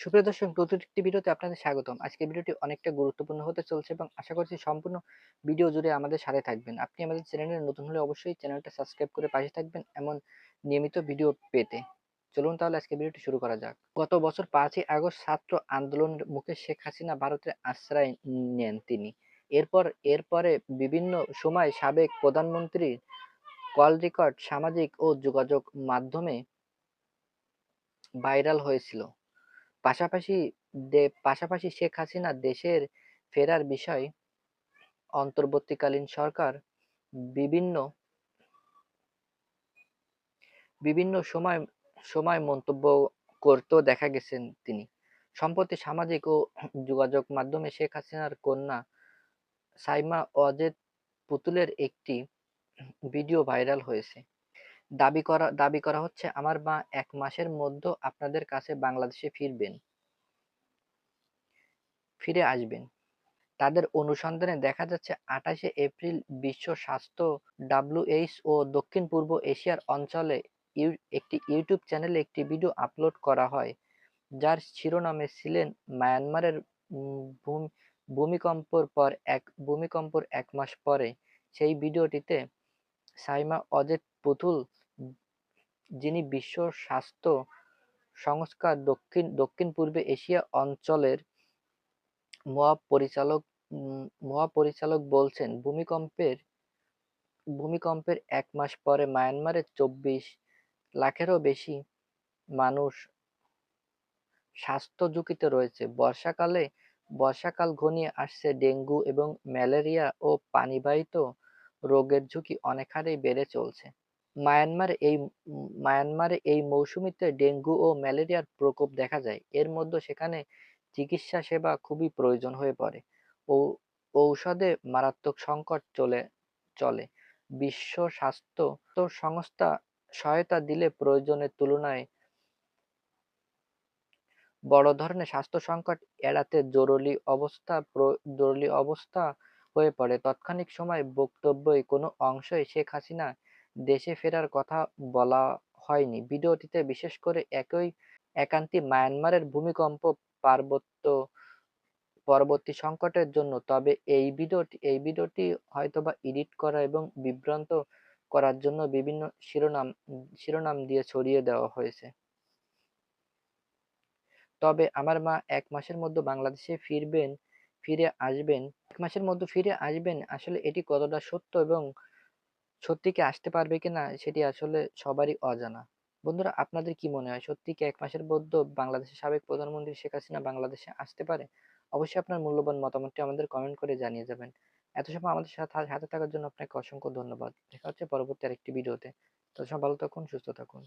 সুপ্রিয় দর্শক, নতুন ভিডিওতে আপনাদের স্বাগতম। আজকের ভিডিওটি অনেকটা গুরুত্বপূর্ণ হতে চলছে এবং আশা করছি সম্পূর্ণ ভিডিও জুড়ে আমাদের সাথে থাকবেন। আপনি আমাদের চ্যানেলে নতুন হলে অবশ্যই চ্যানেলটা সাবস্ক্রাইব করে পাশে থাকবেন এমন নিয়মিত ভিডিও পেতে। চলুন তাহলে আজকে ভিডিওটি শুরু করা যাক। গত বছর পাঁচই আগস্ট ছাত্র আন্দোলনের মুখে শেখ হাসিনা ভারতের আশ্রয় নেন তিনি। এরপর, এরপরে বিভিন্ন সময় সাবেক প্রধানমন্ত্রীর কল রেকর্ড সামাজিক ও যোগাযোগ মাধ্যমে ভাইরাল হয়েছিল। পাশাপাশি পাশাপাশি শেখ হাসিনা দেশের ফেরার বিষয়, অন্তর্বর্তীকালীন সরকার বিভিন্ন বিভিন্ন সময় সময় মন্তব্য করতেও দেখা গেছেন তিনি। সম্প্রতি সামাজিক ও যোগাযোগ মাধ্যমে শেখ হাসিনার কন্যা সাইমা অজেদ পুতুলের একটি ভিডিও ভাইরাল হয়েছে। দাবি করা দাবি করা হচ্ছে, আমার মা এক মাসের মধ্যে আপনাদের কাছে বাংলাদেশে ফিরবেন। ফিরে আসবেন। তাদের অনুসন্ধানে দেখা যাচ্ছে, আঠাশে এপ্রিল বিশ্ব স্বাস্থ্য ডাব্লিউএইচ ও দক্ষিণ পূর্ব এশিয়ার অঞ্চলে একটি ইউটিউব চ্যানেলে একটি ভিডিও আপলোড করা হয়, যার শিরোনামে ছিলেন, মায়ানমারের ভূমিকম্পর পর এক, ভূমিকম্পর এক মাস পরে। সেই ভিডিওটিতে সাইমা অজেদ পুতুল যিনি বিশ্ব স্বাস্থ্য সংস্থা দক্ষিণ দক্ষিণ পূর্বে এশিয়া অঞ্চলের মহাপরিচালক মহাপরিচালক বলছেন, ভূমিকম্পের ভূমিকম্পের এক মাস পরে মায়ানমারের চব্বিশ লাখেরও বেশি মানুষ স্বাস্থ্য ঝুঁকিতে রয়েছে। বর্ষাকালে, বর্ষাকাল ঘনিয়ে আসছে ডেঙ্গু এবং ম্যালেরিয়া ও পানিবাহিত রোগের ঝুঁকি অনেক হারেই বেড়ে চলছে। মায়ানমার এই মায়ানমারে এই মৌসুমিতে ডেঙ্গু ও ম্যালেরিয়ার প্রকোপ দেখা যায়। এর মধ্যে সেখানে চিকিৎসা সেবা খুবই প্রয়োজন হয়ে পড়ে। ও ঔষধে মারাত্মক সংকট চলে চলে। বিশ্ব স্বাস্থ্য সংস্থা সহায়তা দিলে প্রয়োজনের তুলনায় বড় ধরনের স্বাস্থ্য সংকট এড়াতে জরুরি অবস্থা জরুরি অবস্থা হয়ে পড়ে। তৎক্ষণিক সময় বক্তব্যই কোনো অংশই শেখ হাসিনা দেশে ফেরার কথা বলা হয়নি। ভিডিওটিতে বিশেষ করে একই একান্তি মায়ানমারের ভূমিকম্প পার্বত্য, পরবর্তী সংকটের জন্য। তবে এই ভিডিওটি এই ভিডিওটি হয়তোবা এডিট করা এবং বিভ্রান্ত করার জন্য বিভিন্ন শিরোনাম শিরোনাম দিয়ে ছড়িয়ে দেওয়া হয়েছে। তবে আমার মা এক মাসের মধ্যে বাংলাদেশে ফিরবেন, ফিরে আসবেন। এক মাসের মধ্যে ফিরে আসবেন, আসলে এটি কতটা সত্য এবং সত্যি কি আসতে পারবে কিনা সেটি আসলে সবারই অজানা। বন্ধুরা আপনাদের কি মনে হয়? সত্যি কি এক মাসের মধ্যে বাংলাদেশের সাবেক প্রধানমন্ত্রী শেখ হাসিনা বাংলাদেশে আসতে পারে? অবশ্যই আপনার মূল্যবান মতামতটি আমাদের কমেন্ট করে জানিয়ে যাবেন। এত সময় আমাদের সাথে হাতে থাকার জন্য আপনাকে অসংখ্য ধন্যবাদ। দেখা হচ্ছে পরবর্তী আরেকটি ভিডিওতে। তো সব ভালো থাকুন সুস্থ থাকুন।